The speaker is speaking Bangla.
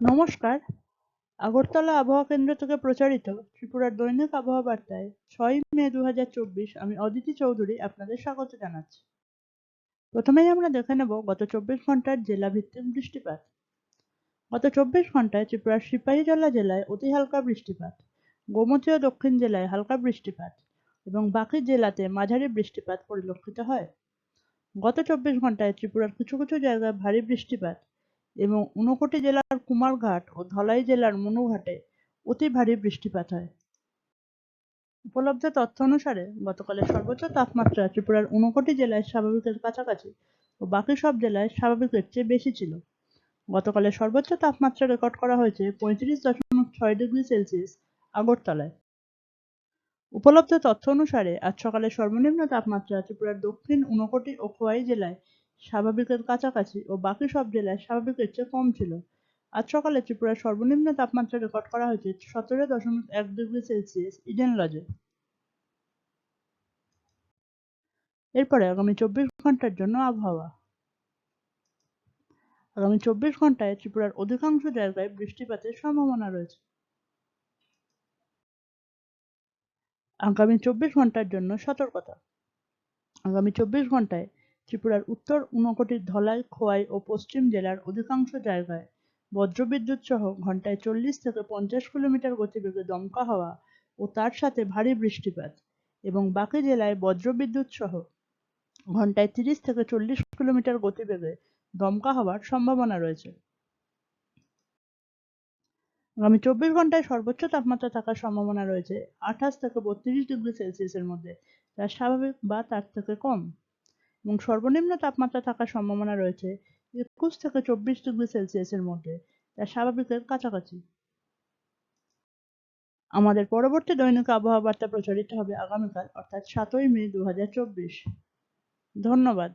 নমস্কার। আগরতলা আবহাওয়া কেন্দ্র থেকে প্রচারিত ত্রিপুরার দৈনিক আবহাওয়া বার্তায় ছয় মে দু হাজার চব্বিশ আমি অদিতি চৌধুরী আপনাদের স্বাগত জানাচ্ছি। প্রথমেই আমরা দেখে নেব গত চব্বিশ ঘণ্টার জেলা ভিত্তিক বৃষ্টিপাত। গত চব্বিশ ঘন্টায় ত্রিপুরার সিপাহীজলা জেলায় অতি হালকা বৃষ্টিপাত, গোমতী ও দক্ষিণ জেলায় হালকা বৃষ্টিপাত এবং বাকি জেলাতে মাঝারি বৃষ্টিপাত পরিলক্ষিত হয়। গত চব্বিশ ঘন্টায় ত্রিপুরার কিছু কিছু জায়গায় ভারী বৃষ্টিপাত এবং ঊনকোটি জেলার কুমারঘাট ও ধলাই জেলার মনুঘাটে অতি ভারী বৃষ্টিপাত হয়। উপলব্ধ তথ্য অনুসারে গতকালের সর্বোচ্চ তাপমাত্রা ত্রিপুরার ঊনকোটি জেলায় স্বাভাবিকের কাছাকাছি ও বাকি সব জেলায় স্বাভাবিকের চেয়ে বেশি ছিল। গতকালের সর্বোচ্চ তাপমাত্রা রেকর্ড করা হয়েছে পঁয়ত্রিশ দশমিক ছয় ডিগ্রি সেলসিয়াস আগরতলায়। উপলব্ধ তথ্য অনুসারে আজ সকালে সর্বনিম্ন তাপমাত্রা ত্রিপুরার দক্ষিণ ঊনকোটি ও খোয়াই জেলায় স্বাভাবিকের কাছাকাছি ও বাকি সব জেলায় স্বাভাবিকের চেয়ে কম ছিল। আজ সকালে ত্রিপুরার সর্বনিম্ন তাপমাত্রা রেকর্ড করা হয়েছে সতেরো দশমিক এক ডিগ্রি সেলসিয়াস ইডেন লজে। এরপরে আগামী চব্বিশ ঘণ্টার জন্য আবহাওয়া। আগামী চব্বিশ ঘন্টায় ত্রিপুরার অধিকাংশ জায়গায় বৃষ্টিপাতের সম্ভাবনা রয়েছে। আগামী চব্বিশ ঘণ্টার জন্য সতর্কতা। আগামী চব্বিশ ঘন্টায় ত্রিপুরার উত্তর ঊনকোটির ধলাই, খোয়াই ও পশ্চিম জেলার অধিকাংশ জায়গায় বজ্রবিদ্যুৎ সহ ঘন্টায় চল্লিশ থেকে পঞ্চাশ কিলোমিটার গতিবেগে দমকা হাওয়া ও তার সাথে ভারী বৃষ্টিপাত এবং বাকি জেলায় বজ্রবিদ্যুৎ সহ ঘন্টায় তিরিশ থেকে চল্লিশ কিলোমিটার গতিবেগে দমকা হওয়ার সম্ভাবনা রয়েছে। আগামী চব্বিশ ঘন্টায় সর্বোচ্চ তাপমাত্রা থাকার সম্ভাবনা রয়েছে আঠাশ থেকে বত্রিশ ডিগ্রি সেলসিয়াসের মধ্যে, যা স্বাভাবিক বা তার থেকে কম। এবং সর্বনিম্ন তাপমাত্রা থাকার সম্ভাবনা রয়েছে একুশ থেকে চব্বিশ ডিগ্রি সেলসিয়াসের মধ্যে, যা স্বাভাবিকের কাছাকাছি। আমাদের পরবর্তী দৈনিক আবহাওয়া বার্তা প্রচারিত হবে আগামীকাল, অর্থাৎ সাতই মে দু হাজার চব্বিশ। ধন্যবাদ।